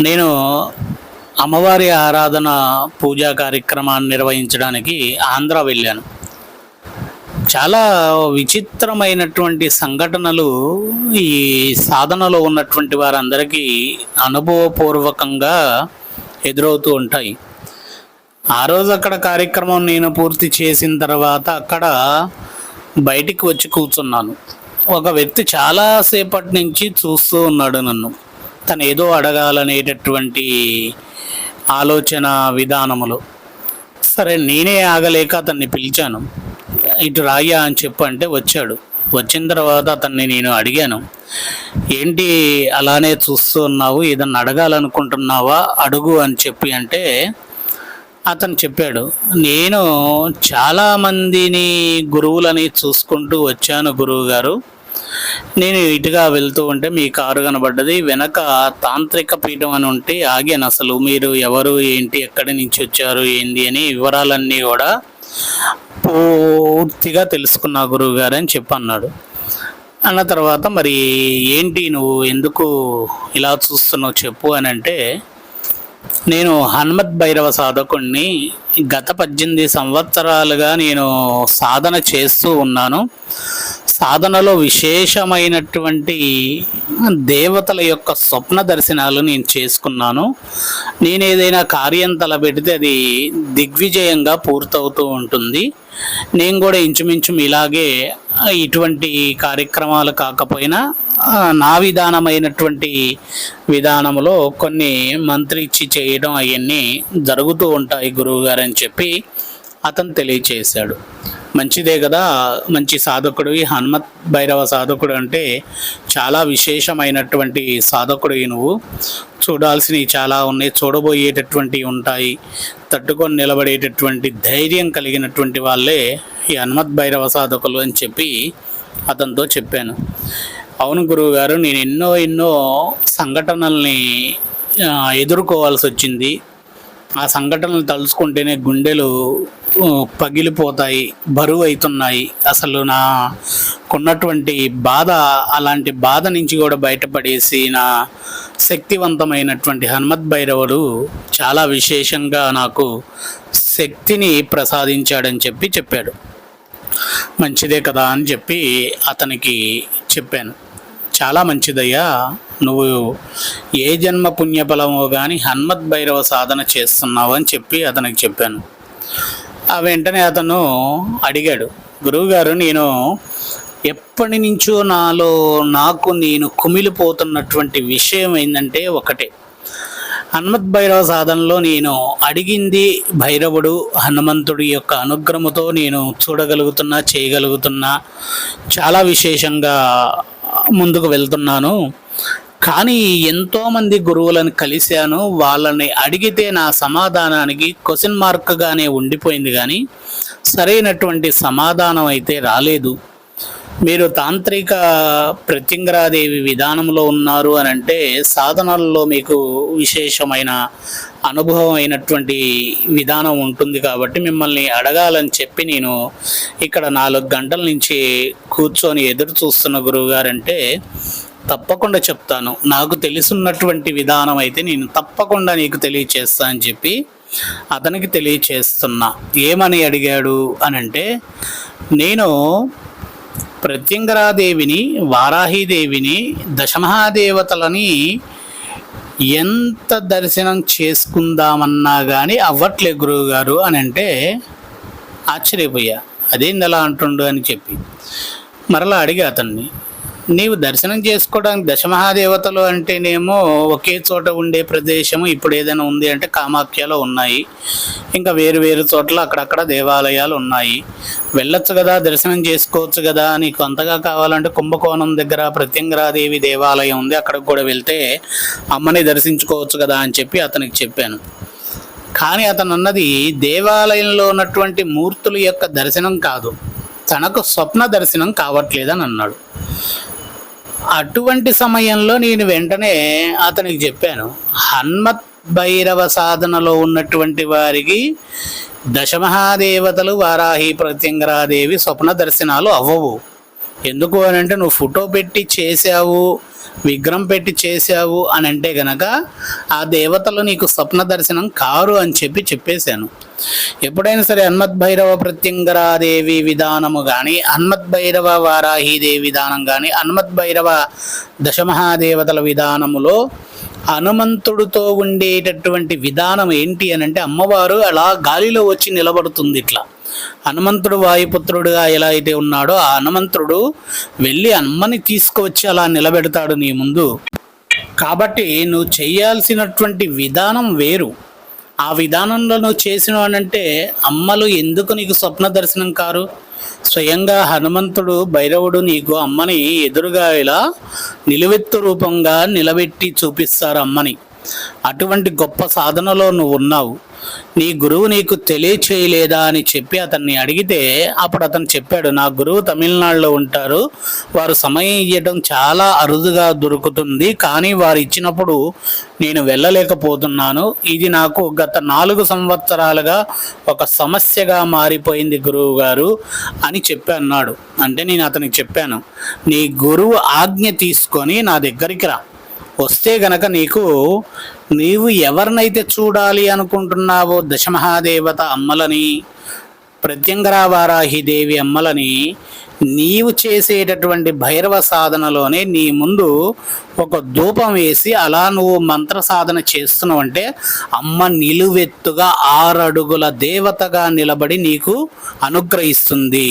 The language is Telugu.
నేను అమ్మవారి ఆరాధన పూజా కార్యక్రమాన్ని నిర్వహించడానికి ఆంధ్ర వెళ్ళాను. చాలా విచిత్రమైనటువంటి సంఘటనలు ఈ సాధనలో ఉన్నటువంటి వారందరికీ అనుభవపూర్వకంగా ఎదురవుతూ ఉంటాయి. ఆ రోజు అక్కడ కార్యక్రమం నేను పూర్తి చేసిన తర్వాత అక్కడ బయటికి వచ్చి కూర్చున్నాను. ఒక వ్యక్తి చాలాసేపటి నుంచి చూస్తూ ఉన్నాడు నన్ను. తను ఏదో అడగాలనేటటువంటి ఆలోచన విధానములు. సరే నేనే ఆగలేక అతన్ని పిలిచాను. ఇటు రాయ్యా అని చెప్పు అంటే వచ్చాడు. వచ్చిన తర్వాత అతన్ని నేను అడిగాను ఏంటి అలానే చూస్తున్నావు? ఏదన్నా అడగాలనుకుంటున్నావా? అడుగు అని చెప్పి అంటే అతను చెప్పాడు నేను చాలామందిని గురువులని చూసుకుంటూ వచ్చాను గురువుగారు. నేను ఇటుగా వెళ్తూ ఉంటే మీ కారు కనబడ్డది. వెనక తాంత్రిక పీఠం అని ఉంటే ఆగాను అసలు. మీరు ఎవరు ఏంటి ఎక్కడి నుంచి వచ్చారు ఏంటి అని వివరాలన్నీ కూడా పూర్తిగా తెలుసుకున్నా గురువు గారు అని చెప్పి అన్నాడు. అన్న తర్వాత మరి ఏంటి నువ్వు ఎందుకు ఇలా చూస్తున్నావు చెప్పు అని అంటే నేను హనుమత్ భైరవ సాధకుణ్ణి గత పద్దెనిమిది సంవత్సరాలుగా నేను సాధన చేస్తూ ఉన్నాను. సాధనలో విశేషమైనటువంటి దేవతల యొక్క స్వప్న దర్శనాలు నేను చేసుకున్నాను. నేను ఏదైనా కార్యం తలపెడితే అది దిగ్విజయంగా పూర్తవుతూ ఉంటుంది. నేను కూడా ఇంచుమించు ఇలాగే ఇటువంటి కార్యక్రమాలు కాకపోయినా నా విధానమైనటువంటి విధానంలో కొన్ని మంత్రి ఇచ్చి చేయడం అవన్నీ జరుగుతూ ఉంటాయి గురువుగారు అని చెప్పి అతను తెలియచేశాడు. మంచిదే కదా. మంచి సాధకుడు. ఈ హనుమత్ భైరవ సాధకుడు అంటే చాలా విశేషమైనటువంటి సాధకుడు నువ్వు. చూడాల్సినవి చాలా ఉన్నాయి. చూడబోయేటటువంటివి ఉంటాయి. తట్టుకొని నిలబడేటటువంటి ధైర్యం కలిగినటువంటి వాళ్ళే ఈ హనుమత్ భైరవ సాధకులు అని చెప్పి అతనితో చెప్పాను. అవును గురువు గారు నేను ఎన్నో ఎన్నో సంఘటనల్ని ఎదుర్కోవాల్సి వచ్చింది. ఆ సంఘటనలు తలుచుకుంటేనే గుండెలు పగిలిపోతాయి బరువు అవుతున్నాయి అసలు నాకున్నటువంటి బాధ అలాంటి బాధ నుంచి కూడా బయటపడేసి నా శక్తివంతమైనటువంటి హనుమత్ భైరవుడు చాలా విశేషంగా నాకు శక్తిని ప్రసాదించాడని చెప్పి చెప్పాడు. మంచిదే కదా అని చెప్పి అతనికి చెప్పాను. చాలా మంచిదయ్యా. నువ్వు ఏ జన్మ పుణ్యఫలమో కానీ హన్మత్ భైరవ సాధన చేస్తున్నావు అని చెప్పి అతనికి చెప్పాను. ఆ వెంటనే అతను అడిగాడు గురువుగారు నేను ఎప్పటి నుంచో నాలో నాకు నేను కుమిలిపోతున్నటువంటి విషయం ఏంటంటే ఒకటే. హనుమత్ భైరవ సాధనలో నేను అడిగింది భైరవుడు హనుమంతుడి యొక్క అనుగ్రహముతో నేను చూడగలుగుతున్నా చేయగలుగుతున్నా. చాలా విశేషంగా ముందుకు వెళ్తున్నాను. కానీ ఎంతోమంది గురువులను కలిశాను. వాళ్ళని అడిగితే నా సమాధానానికి క్వశ్చన్ మార్క్గానే ఉండిపోయింది కానీ సరైనటువంటి సమాధానం అయితే రాలేదు. మీరు తాంత్రిక ప్రత్యంగరాదేవి విధానంలో ఉన్నారు అని అంటే సాధనల్లో మీకు విశేషమైన అనుభవం అయినటువంటి విధానం ఉంటుంది కాబట్టి మిమ్మల్ని అడగాలని చెప్పి నేను ఇక్కడ నాలుగు గంటల నుంచి కూర్చొని ఎదురు చూస్తున్న గురువుగారంటే తప్పకుండా చెప్తాను. నాకు తెలుసున్నటువంటి విధానం అయితే నేను తప్పకుండా నీకు తెలియచేస్తా అని చెప్పి అతనికి తెలియచేస్తున్నా. ఏమని అడిగాడు అని అంటే నేను ప్రత్యంగరాదేవిని వారాహీదేవిని దశమహాదేవతలని ఎంత దర్శనం చేసుకుందామన్నా కానీ అవ్వట్లే గురువు గారు అని అంటే ఆశ్చర్యపోయా. అదేంది అలా అంటుండు అని చెప్పి. మరలా అడిగా అతన్ని నీవు దర్శనం చేసుకోవడానికి దశమహాదేవతలు అంటేనేమో ఒకే చోట ఉండే ప్రదేశము ఇప్పుడు ఏదైనా ఉంది అంటే కామాఖ్యలో ఉన్నాయి. ఇంకా వేరు వేరు చోట్ల అక్కడక్కడ దేవాలయాలు ఉన్నాయి. వెళ్ళొచ్చు కదా దర్శనం చేసుకోవచ్చు కదా నీకు అంతగా కావాలంటే కుంభకోణం దగ్గర ప్రత్యంగరాదేవి దేవాలయం ఉంది అక్కడికి కూడా వెళ్తే అమ్మని దర్శించుకోవచ్చు కదా అని చెప్పి అతనికి చెప్పాను. కానీ అతను అన్నది దేవాలయంలో ఉన్నటువంటి మూర్తుల యొక్క దర్శనం కాదు. తనకు స్వప్న దర్శనం కావట్లేదని అన్నాడు. అటువంటి సమయంలో నేను వెంటనే అతనికి చెప్పాను హన్మత్ భైరవ సాధనలో ఉన్నటువంటి వారికి దశమహాదేవతలు వారాహి ప్రత్యంగరాదేవి స్వప్న దర్శనాలు అవ్వవు. ఎందుకు అని అంటే నువ్వు ఫోటో పెట్టి చేసావు విగ్రహం పెట్టి చేసావు అని అంటే గనక ఆ దేవతలు నీకు స్వప్న దర్శనం కారు అని చెప్పి చెప్పేశాను. ఎప్పుడైనా సరే హన్మత్ భైరవ ప్రత్యంగరాదేవి విధానము కానీ హన్మత్ భైరవ వారాహిదేవి విధానం కానీ హన్మత్ భైరవ దశమహాదేవతల విధానములో హనుమంతుడితో ఉండేటటువంటి విధానం ఏంటి అని అంటే అమ్మవారు అలా గాలిలో వచ్చి నిలబడుతుంది ఇట్లా. హనుమంతుడు వాయుపుత్రుడుగా ఎలా అయితే ఉన్నాడో ఆ హనుమంతుడు వెళ్ళి అమ్మని తీసుకువచ్చి అలా నిలబెడతాడు నీ ముందు. కాబట్టి నువ్వు చేయాల్సినటువంటి విధానం వేరు. ఆ విధానంలో నువ్వు చేసినవానంటే అమ్మలు ఎందుకు నీకు స్వప్న దర్శనం కారు? స్వయంగా హనుమంతుడు భైరవుడు నీకు అమ్మని ఎదురుగా ఇలా నిలువెత్తు రూపంగా నిలబెట్టి చూపిస్తారు అమ్మని. అటువంటి గొప్ప సాధనలో నువ్వు ఉన్నావు నీ గురువు నీకు తెలియచేయలేదా అని చెప్పి అతన్ని అడిగితే అప్పుడు అతను చెప్పాడు నా గురువు తమిళనాడులో ఉంటారు. వారు సమయం ఇవ్వడం చాలా అరుదుగా దొరుకుతుంది. కానీ వారు ఇచ్చినప్పుడు నేను వెళ్ళలేకపోతున్నాను. ఇది నాకు గత నాలుగు సంవత్సరాలుగా ఒక సమస్యగా మారిపోయింది గురువు గారు అని చెప్పి అన్నాడు. అంటే నేను అతనికి చెప్పాను నీ గురువు ఆజ్ఞ తీసుకొని నా దగ్గరికి రా. వస్తే గనక నీకు నీవు ఎవరినైతే చూడాలి అనుకుంటున్నావో దశమహాదేవత అమ్మలని ప్రత్యంగరావారాహి దేవి అమ్మలని నీవు చేసేటటువంటి భైరవ సాధనలోనే నీ ముందు ఒక ధూపం వేసి అలా నువ్వు మంత్ర సాధన చేస్తున్నావు అంటే అమ్మ నిలువెత్తుగా ఆరడుగుల దేవతగా నిలబడి నీకు అనుగ్రహిస్తుంది.